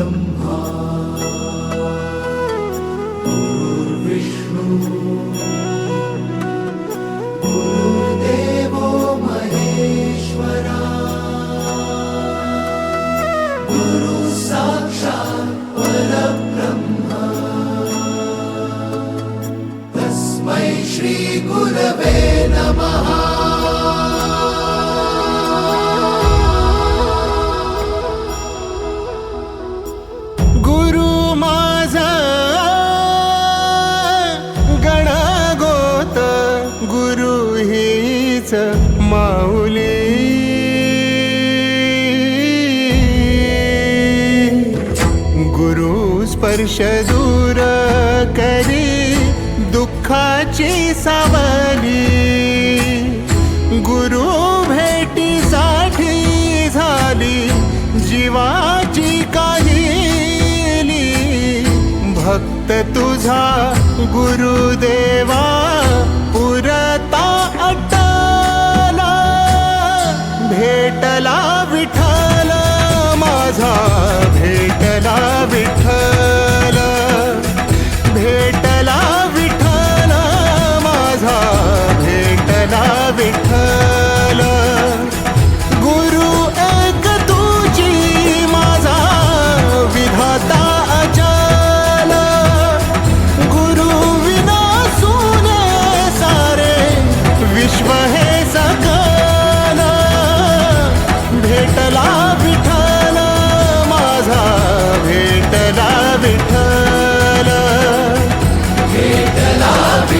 गुरुर्ब्रह्मा गुरुर्विष्णू। गुरुर्देवो महेश्वरा। गुरु साक्षात् परब्रह्म हीच माऊली. गुरु स्पर्श दूर करी दुःखाची सावली. गुरु भेटीसाठी झाली जीवाची काहिली. भक्त तुझा गुरुदेवा भेटला विठाला माझा.